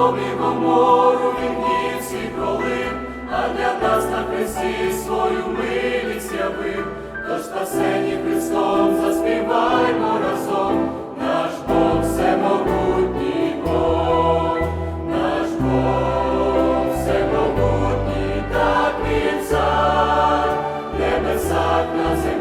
Содом мору Гомору він днів пролив, а для нас на хресті свою милість явив, тож спасені Христом заспіваймо разом, наш Бог всемогутній Бог, наш Бог всемогутній, так він цар, небесах на землі.